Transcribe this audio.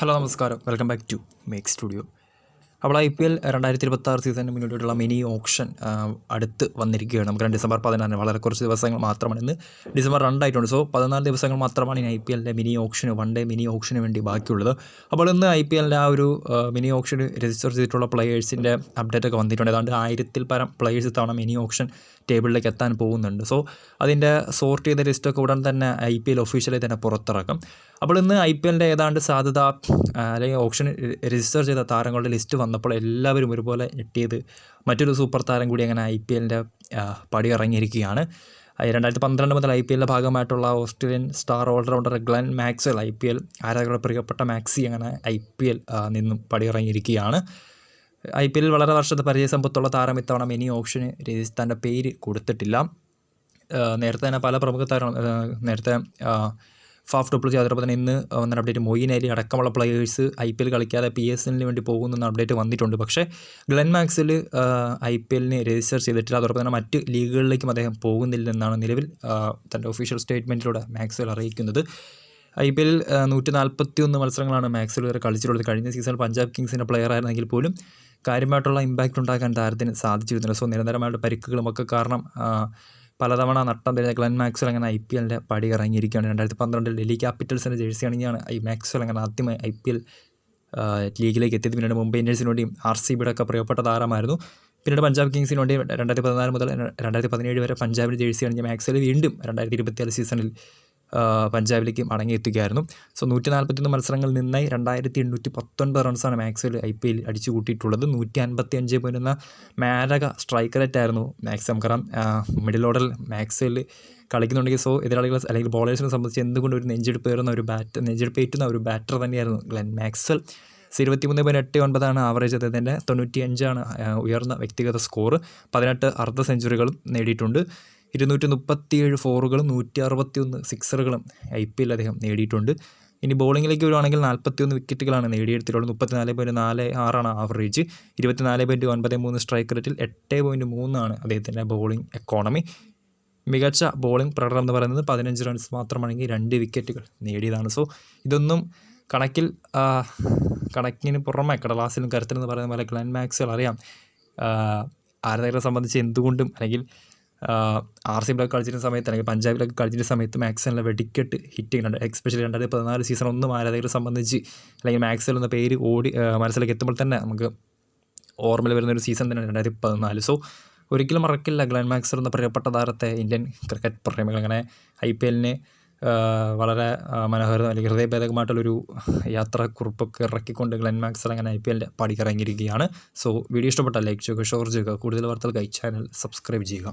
Hello നമസ്കാരം. Welcome back to make studio അപ്പോൾ I P L രണ്ടായിരത്തി ഇരുപത്തി ആറ് സീസണിന് മുന്നോട്ടുള്ള മിനി ഓപ്ഷൻ അടുത്ത് വന്നിരിക്കുകയാണ്. നമുക്ക് ഡിസംബർ പതിനാറിന് വളരെ കുറച്ച് ദിവസങ്ങൾ മാത്രമാണ് ഇന്ന് ഡിസംബർ രണ്ടായിട്ടുണ്ട്. സോ പതിനാല് ദിവസങ്ങൾ മാത്രമാണ് ഇനി ഐ പി എല്ലിന്റെ മിനി ഓപ്ഷന് വൺ ഡേ മിനി ഓപ്ഷന് വേണ്ടി ബാക്കിയുള്ളത്. അപ്പോൾ ഇന്ന് ഐ പി എല്ലിന്റെ ആ ഒരു മിനി ഓപ്ഷന് രജിസ്റ്റർ ചെയ്തിട്ടുള്ള പ്ലെയേഴ്സിന്റെ അപ്ഡേറ്റ് ഒക്കെ വന്നിട്ടുണ്ട്. അതുകൊണ്ട് ആയിരത്തിൽ പരം പ്ലെയേഴ്സ് ഇത്തവണ മിനി ഓപ്ഷൻ ടേബിളിലേക്ക് എത്താൻ പോകുന്നുണ്ട്. സോ അതിന്റെ സോർട്ട് ചെയ്ത ലിസ്റ്റൊക്കെ ഉടൻ തന്നെ ഐ പി എൽ ഒഫീഷ്യലി തന്നെ പുറത്തിറക്കും. അപ്പോൾ ഇന്ന് ഐ പി എല്ലിന്റെ ഏതാണ്ട് സാധ്യത അല്ലെങ്കിൽ ഓപ്ഷൻ രജിസ്റ്റർ ചെയ്ത താരങ്ങളുടെ ലിസ്റ്റ് വന്നപ്പോൾ എല്ലാവരും ഒരുപോലെ ഞെട്ടിയത്. മറ്റൊരു സൂപ്പർ താരം കൂടി അങ്ങനെ ഐ പി എല്ലിന്റെ പടി ഇറങ്ങിയിരിക്കുകയാണ്. രണ്ടായിരത്തി പന്ത്രണ്ട് മുതൽ ഐ പി എല്ലിന്റെ ഭാഗമായിട്ടുള്ള Australian star allrounder Glenn Maxwell I P L ആരാധകരുടെ പ്രിയപ്പെട്ട മാക്സി അങ്ങനെ ഐ പി എൽ നിന്നും പടിയിറങ്ങിയിരിക്കുകയാണ് ഐ പി എല്ലിൽ വളരെ വർഷത്തെ പരിചയസമ്പത്തുള്ള താരം ഇത്തവണ മിനി ഓപ്ഷന് രജിസ്ഥാന്റെ പേര് കൊടുത്തിട്ടില്ല. നേരത്തെ തന്നെ പല പ്രമുഖ താരം നേരത്തെ ഫാഫ് ഡുപ്ലസി അതോടൊപ്പം തന്നെ ഇന്ന് വന്ന അപ്ഡേറ്റ് മൊയ്ൻ അലി അടക്കമുള്ള പ്ലെയേഴ്സ് ഐ പി എൽ കളിക്കാതെ പി എസ് എല്ലിന് വേണ്ടി പോകുന്ന അപ്ഡേറ്റ് വന്നിട്ടുണ്ട്. പക്ഷേ ഗ്ലെൻ മാക്സിൽ ഐ പി എല്ലിന് രജിസ്റ്റർ ചെയ്തിട്ടില്ല. അതോടൊപ്പം തന്നെ മറ്റ് ലീഗുകളിലേക്കും അദ്ദേഹം പോകുന്നില്ലെന്നാണ് നിലവിൽ തന്റെ ഒഫീഷ്യൽ സ്റ്റേറ്റ്മെന്റിലൂടെ മാക്സിൽ അറിയിക്കുന്നത്. ഐ പി എൽ നൂറ്റി നാൽപ്പത്തി ഒന്ന് മത്സരങ്ങളാണ് മാക്സിൽ വരെ കളിച്ചിട്ടുള്ളത്. കഴിഞ്ഞ സീസണിൽ പഞ്ചാബ് കിങ്സിന്റെ പ്ലെയർ ആയിരുന്നെങ്കിൽ പോലും കാര്യമായിട്ടുള്ള ഇമ്പാക്റ്റ് ഉണ്ടാക്കാൻ താരത്തിന് സാധിച്ചിരുന്നില്ല. സോ നിരന്തരമായിട്ട് പരിക്കുകളുമൊക്കെ കാരണം പലതവണ നട്ടം വരുന്ന ഗ്ലെൻ മാക്സൽ അങ്ങനെ ഐ പി എല്ലിന്റെ പടി ഇറങ്ങിയിരിക്കുകയാണ് രണ്ടായിരത്തി പന്ത്രണ്ടിൽ ഡൽഹി ക്യാപിറ്റൽസിന്റെ ജേഴ്സി അണിഞ്ഞാണ് ഈ മാക്സ്വൽ അങ്ങനെ ആദ്യമായി ഐ പി എൽ ലീഗിലേക്ക് എത്തിയത്. പിന്നീട് മുംബൈ ഇന്ത്യൻസിന് വേണ്ടിയും ആർ സി ബിയുടെ ഒക്കെ പ്രിയപ്പെട്ട താരമായിരുന്നു. പിന്നീട് പഞ്ചാബ് കിങ്സിന് വേണ്ടി രണ്ടായിരത്തി പതിനാല് മുതൽ രണ്ടായിരത്തി പതിനേഴ് വരെ പഞ്ചാബിന്റെ ജേഴ്സി അണിഞ്ഞ മാക്സ്വൽ വീണ്ടും രണ്ടായിരത്തി ഇരുപത്തിയാറ് സീസണിൽ പഞ്ചാബിലേക്ക് മടങ്ങിയെത്തുകയായിരുന്നു സോ നൂറ്റി നാൽപ്പത്തൊന്ന് മത്സരങ്ങളിൽ നിന്നായി രണ്ടായിരത്തി എണ്ണൂറ്റി പത്തൊൻപത് റൺസാണ് മാക്സ്വൽ ഐ പി എൽ അടിച്ചു കൂട്ടിയിട്ടുള്ളത് നൂറ്റി അൻപത്തി അഞ്ച് പോയിന്റ് എന്ന മാരക സ്ട്രൈക്ക് റേറ്റ് ആയിരുന്നു മാക്സ് നമുക്കറിയാം മിഡിൽ ഓർഡർ മാക്സിൽ കളിക്കുന്നുണ്ടെങ്കിൽ സോ എതിരാളികളെ അല്ലെങ്കിൽ ബോളേഴ്സിനെ സംബന്ധിച്ച് എന്തുകൊണ്ട് ഒരു നെഞ്ചെടുപ്പ് കയറുന്ന ഒരു ബാറ്റ് നെഞ്ചെടുപ്പ് ഏറ്റുന്ന ഒരു ബാറ്റർ തന്നെയായിരുന്നു ഗ്ലെൻ ഇരുപത്തി ഇരുപത്തിമൂന്ന് പോയിന്റ് എട്ട് ഒൻപതാണ് ആവറേജ് അദ്ദേഹത്തിന്റെ തൊണ്ണൂറ്റി അഞ്ചാണ് ഉയർന്ന വ്യക്തിഗത സ്കോർ പതിനെട്ട് അർദ്ധ സെഞ്ചുറികളും നേടിയിട്ടുണ്ട്. ഇരുന്നൂറ്റി മുപ്പത്തിയേഴ് ഫോറുകളും നൂറ്റി അറുപത്തി ഒന്ന് സിക്സറുകളും ഐ പി എൽ അദ്ദേഹം നേടിയിട്ടുണ്ട്. ഇനി ബോളിങ്ങിലേക്ക് വരുവാണെങ്കിൽ നാൽപ്പത്തിയൊന്ന് വിക്കറ്റുകളാണ് നേടിയെടുത്തിട്ടുള്ളത്. മുപ്പത്തിനാല് പോയിന്റ് നാല് ആറാണ് ആവറേജ് ഇരുപത്തിനാല് പോയിന്റ് ഒൻപത് മൂന്ന് സ്ട്രൈക്ക് റേറ്റിൽ എട്ട് പോയിന്റ് മൂന്നാണ് അദ്ദേഹത്തിന്റെ ബോളിംഗ് എക്കോണമി മികച്ച ബോളിംഗ് പ്രകടനം എന്ന് പറയുന്നത് പതിനഞ്ച് റൺസ് മാത്രമാണെങ്കിൽ രണ്ട് വിക്കറ്റുകൾ നേടിയതാണ്. സോ ഇതൊന്നും കണക്കിൽ കണക്കിന് പുറമെ കടലാസിലും കരുത്തിലെന്ന് പറയുന്ന പോലെ ഗ്ലെൻ മാക്സുകൾ അറിയാം. ആരാധകരെ സംബന്ധിച്ച് എന്തുകൊണ്ടും അല്ലെങ്കിൽ ആർ സി കളിച്ചിരുന്ന സമയത്ത് അല്ലെങ്കിൽ പഞ്ചാബിലൊക്കെ കളിച്ചിരുന്ന സമയത്ത് മാക്സലിന്റെ വെടിക്കെട്ട് ഹിറ്റ് ചെയ്യുന്നുണ്ട്. എക്സ്പെഷ്യലി രണ്ടായിരത്തി പതിനാല് സീസൺ ഒന്നും ആരാധകരെ സംബന്ധിച്ച് അല്ലെങ്കിൽ മാക്സൽ എന്ന പേര് ഓടി മനസ്സിലേക്ക് എത്തുമ്പോൾ തന്നെ നമുക്ക് ഓർമ്മയിൽ വരുന്ന ഒരു സീസൺ തന്നെ രണ്ടായിരത്തി പതിനാല്. സോ ഒരിക്കലും മറക്കില്ല ഗ്ലാൻ മാക്സർ എന്ന പ്രിയപ്പെട്ട താരത്തെ ഇന്ത്യൻ ക്രിക്കറ്റ് പ്രേമികൾ. അങ്ങനെ ഐ പി എല്ലിന് വളരെ മനോഹരം അല്ലെങ്കിൽ ഹൃദയഭേദകമായിട്ടുള്ളൊരു യാത്രാക്കുറിപ്പൊക്കെ ഇറക്കിക്കൊണ്ട് ഗ്ലെൻ മാക്സർ അങ്ങനെ ഐ പി എല്ലിന്റെ പടിക്കിറങ്ങിയിരിക്കുകയാണ് സോ വീഡിയോ ഇഷ്ടപ്പെട്ടാൽ ലൈക്ക് ചെയ്യുക ഷെയർ ചെയ്യുക കൂടുതൽ വാർത്തകൾക്കായി ചാനൽ സബ്സ്ക്രൈബ് ചെയ്യുക.